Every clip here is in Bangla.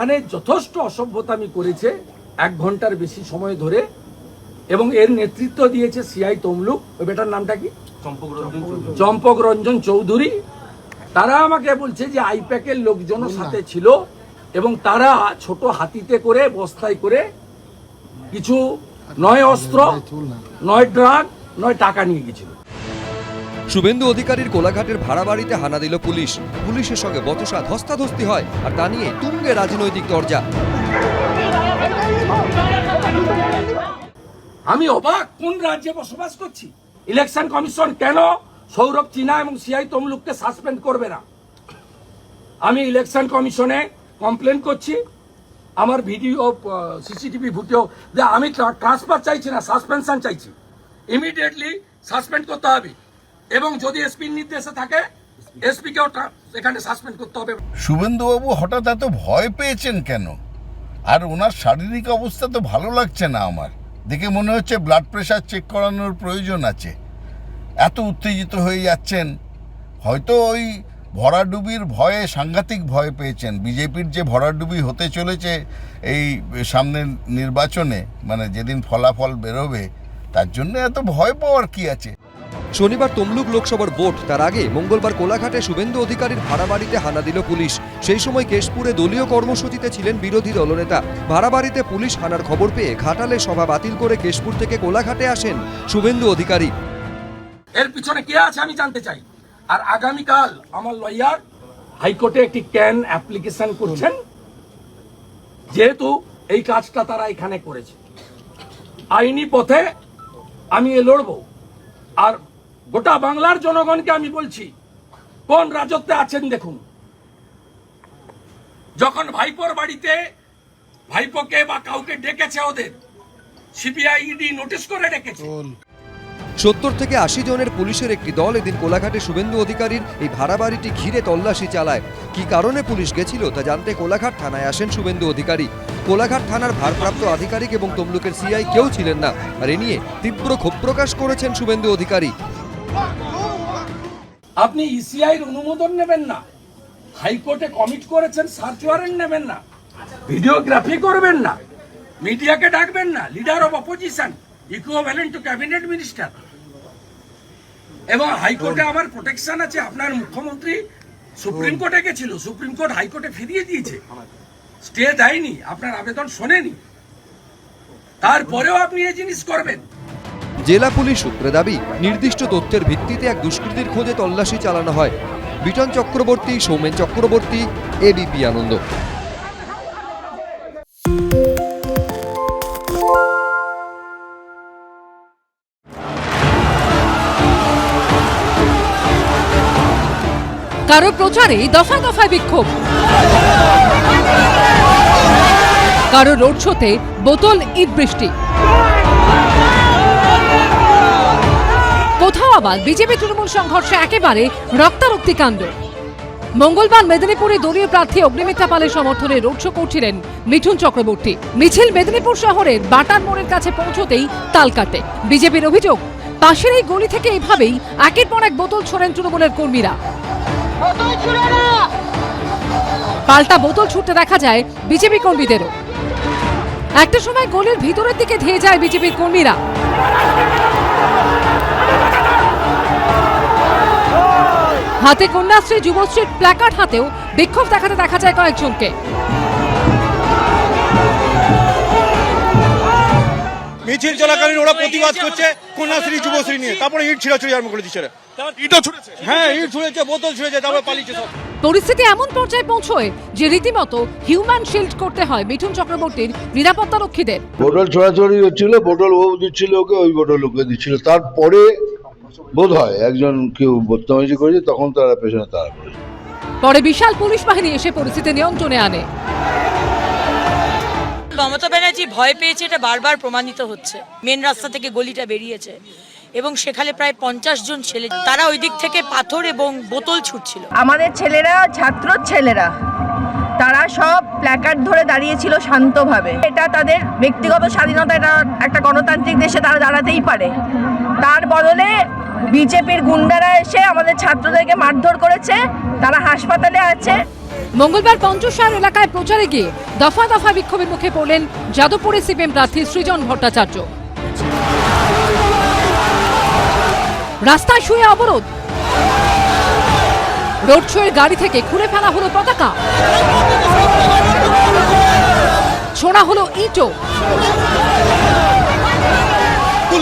ওখানে যথেষ্ট অসভ্যতামি করেছে এক ঘণ্টার বেশি সময় ধরে এবং এর নেতৃত্ব দিয়েছে সিআই তমলুক। ওই বেটার নামটা কি? চম্পক রঞ্জন চৌধুরী। তারা আমাকে বলছে যে আইপ্যাকের লোকজনও সাথে ছিল এবং তারা ছোট হাতিতে করে বস্তায় করে কিছু নয় অস্ত্র নয় ড্রাগ নয় টাকা নিয়ে গেছিল। শুভেন্দু অধিকারীর কোলাঘাটের ভাড়া বাড়িতে হানা দিল পুলিশ। পুলিশের সঙ্গে বচসা ধস্তাধস্তি হয় আর তা নিয়ে তুঙ্গে রাজনৈতিক দরজা। আমি অবাক কোন রাজ্যে বসবাস করছি। ইলেকশন কমিশন কেন সৌরভ চিনা এবং সিআই তমলুককে সাসপেন্ড করবে না? আমি ইলেকশন কমিশনে কমপ্লেন করছি। আমার ভিডিও সিসিটিভি ফুটেও যে আমি ট্রান্সফার চাইছি না, সাসপেনশন চাইছি। ইমিডিয়েটলি সাসপেন্ড করতে হবে। এবং যদি এসপির নির্দেশে থাকে, এসপিকেও এখানে সাসপেন্ড করতে হবে। শুভেন্দুবাবু, হঠাৎ এত ভয় পেয়েছেন কেন? আর ওনার শারীরিক অবস্থা তো ভালো লাগছে না আমার। দেখে মনে হচ্ছে ব্লাড প্রেশার চেক করানোর প্রয়োজন আছে। এত উত্তেজিত হয়ে যাচ্ছেন। হয়তো ওই ভরাডুবির ভয়ে, সাংঘাতিক ভয় পেয়েছেন। বিজেপির যে ভরাডুবি হতে চলেছে এই সামনের নির্বাচনে মানে যেদিন ফলাফল বেরোবে তার জন্য এত ভয় পাওয়ার কি আছে? শনিবার তমলুক লোকসভার ভোট তার আগে মঙ্গলবার কোলাঘাটে শুভেন্দু অধিকারীর ভাড়া বাড়িতে হানা দিল পুলিশ। সেই সময় কেশপুরে দলীয় কর্মসূচিতে ছিলেন বিরোধী দলনেতা। ভাড়া বাড়িতে পুলিশ হানার খবর পেয়ে ঘাটালে সভা বাতিল করে কেশপুর থেকে কোলাঘাটে আসেন শুভেন্দু অধিকারী। এর পিছনে কে আছে আমি জানতে চাই। আর আগামীকাল আমার লয়ার হাইকোর্টে একটি ক্যান অ্যাপ্লিকেশন করছেন। যেহেতু এই কাজটা তারা এখানে করেছে। আইনি পথে আমি এ লড়ব। আর গোটা বাংলার জনগণকে আমি বলছি, কোন রাজত্বে আছেন দেখুন। যখন ভাইপোর বাড়িতে ভাইপোকে বা কাউকে ডেকেছে ওদের, সিবিআই ইডি নোটিশ করে ডেকেছে। সত্তর থেকে আশি জনের পুলিশের একটি দল এদিন কোলাঘাটে শুভেন্দু অধিকারীর এই ভাড়া বাড়িটি ঘিরে তল্লাশি চালায়। কি কারণে পুলিশ গেছিল তা জানতে কোলাঘাট থানায় আসেন শুভেন্দু অধিকারী। কোলাঘাট থানার ভারপ্রাপ্ত আধিকারিক এবং তমলুকের সিআই কেউ ছিলেন না, আর এ নিয়ে তীব্র ক্ষোভ প্রকাশ করেছেন শুভেন্দু অধিকারী। আপনি ইসিআইয়ের অনুমোদন নেবেন না। হাইকোর্টে কমিট করেছেন, সার্চ ওয়ারেন্ট নেবেন না। ভিডিওগ্রাফি করবেন না। মিডিয়াকে ডাকবেন না, leader of opposition. Equivalent to cabinet minister এবং হাইকোর্টে আমার প্রোটেকশন আছে আপনার মুখ্যমন্ত্রী সুপ্রিম কোর্টে গেছিল সুপ্রিম কোর্ট হাইকোর্টে ফিরিয়ে দিয়েছে। স্টে দেয়নি আপনার আবেদন শোনেনি। তারপরেও আপনি এই জিনিস করবেন। জেলা পুলিশ সূত্রে দাবি নির্দিষ্ট তথ্যের ভিত্তিতে এক দুষ্কৃতীর খোঁজে তল্লাশি চালানো হয়। বিটন চক্রবর্তী সৌমেন চক্রবর্তী এবিপি আনন্দ। কারও প্রচারে দফায় দফায় বিক্ষোভ। কারও রোড শোতে বোতল ইট বৃষ্টি। কোথাও আবার বিজেপি তৃণমূল সংঘর্ষে একেবারে রক্তারক্তি কাণ্ড। মঙ্গলবার মেদিনীপুরে দলীয় প্রার্থী অগ্নিমিত্রা পালের সমর্থনে রোড শো করছিলেন মিঠুন চক্রবর্তী। মিছিল মেদিনীপুর শহরের বাটার মোড়ের কাছে পৌঁছতেই তাল কাটে। বিজেপির অভিযোগ, পাশের এই গলি থেকে এভাবেই একের পর এক বোতল ছোড়েন তৃণমূলের কর্মীরা। পাল্টা বোতল ছুটতে দেখা যায় বিজেপি কর্মীদেরও। একটা সময় গলির ভিতরের দিকে ধেয়ে যায় বিজেপির কর্মীরা। হাতে কন্যাশ্রী যুবশ্রীর প্ল্যাকার্ড হাতেও বিক্ষোভ দেখাতে দেখা যায় কয়েকজনকে। মিছিল চলাকালীন ওরা প্রতিবাদ করছে কন্যাশ্রী যুবশ্রী নিয়ে। তারপরে ইট ছিঁড়াছুড়ি আরম্ভ করে দিচ্ছে ইটও হ্যাঁ ইট ছুঁড়েছে বোতল ছুঁড়েছে তারপরে পালিয়েছে সব। পরিস্থিতি এমন পর্যায়ে পৌঁছয় যে রীতিমতো হিউম্যান শিল্ড করতে হয় মিঠুন চক্রবর্তীর নিরাপত্তা রক্ষীদের। বোতল ছড়াছড়ি হচ্ছিল বোতল ও দিচ্ছিল ওকে ওই বোতল ওকে দিচ্ছিল। তারপরে বোধ হয় একজন কেউ বদতমিজি করেছে তখন তারা পেছনে তারা করেছে। পরে বিশাল পুলিশ বাহিনী এসে পরিস্থিতি নিয়ন্ত্রণে আনে। মমতা ব্যানার্জি ভয় পেয়েছে, এটা বারবার প্রমাণিত হচ্ছে। মেন রাস্তা থেকে গলিটা বেরিয়েছে এবং সেখানে প্রায় পঞ্চাশ জন ছেলে, তারা ওই দিক থেকে পাথর এবং বোতল ছুটছিল। আমাদের ছেলেরা, ছাত্র ছেলেরা, তারা সব প্ল্যাকার্ড ধরে দাঁড়িয়েছিল শান্তভাবে। এটা তাদের ব্যক্তিগত স্বাধীনতা, এটা একটা গণতান্ত্রিক দেশে তারা দাঁড়াতেই পারে। তার বদলে বিজেপির গুন্ডারা এসে আমাদের ছাত্রদেরকে মারধর করেছে, তারা হাসপাতালে আছে। মঙ্গলবার পঞ্চশার এলাকায় প্রচারে গিয়ে দফা দফা বিক্ষোভের মুখে পড়লেন যাদবপুরে সিপিএম প্রার্থী সৃজন ভট্টাচার্য। রাস্তায় শুয়ে অবরোধ। রোড শোয়ের গাড়ি থেকে খুলে ফেলা হলো পতাকা। ছোড়া হলো ইটো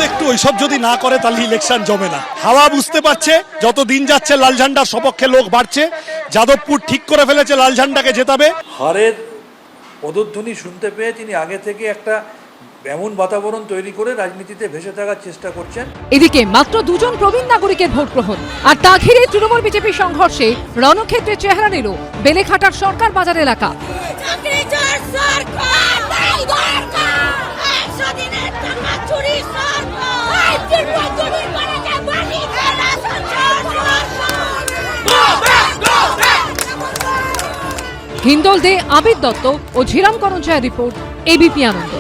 একটু, ওইসব যদি না করে তাহলে ইলেকশন জমে না। হাওয়া বুঝতে পারছে, যত দিন যাচ্ছে লাল ঝান্ডার সপক্ষে লোক বাড়ছে যাদবপুর ঠিক করে ফেলেছে লাল ঝান্ডাকে জেতাবে। হারের পদধ্বনি শুনতে পেয়ে তিনি আগে থেকে একটা এমন বাতাবরণ তৈরি করে রাজনীতিতে ভেসে থাকার চেষ্টা করছেন। এদিকে মাত্র দুজন প্রবীণ নাগরিকের ভোট গ্রহণ আর তা ঘিরে তৃণমূল বিজেপি সংঘর্ষে রণক্ষেত্রে চেহারা নিল বেলেঘাটার সরকার বাজার এলাকা। সরকার। হিন্দল দে আবির দত্ত ও ঝিরাম করঞ্চায় রিপোর্ট এবিপি আনন্দ।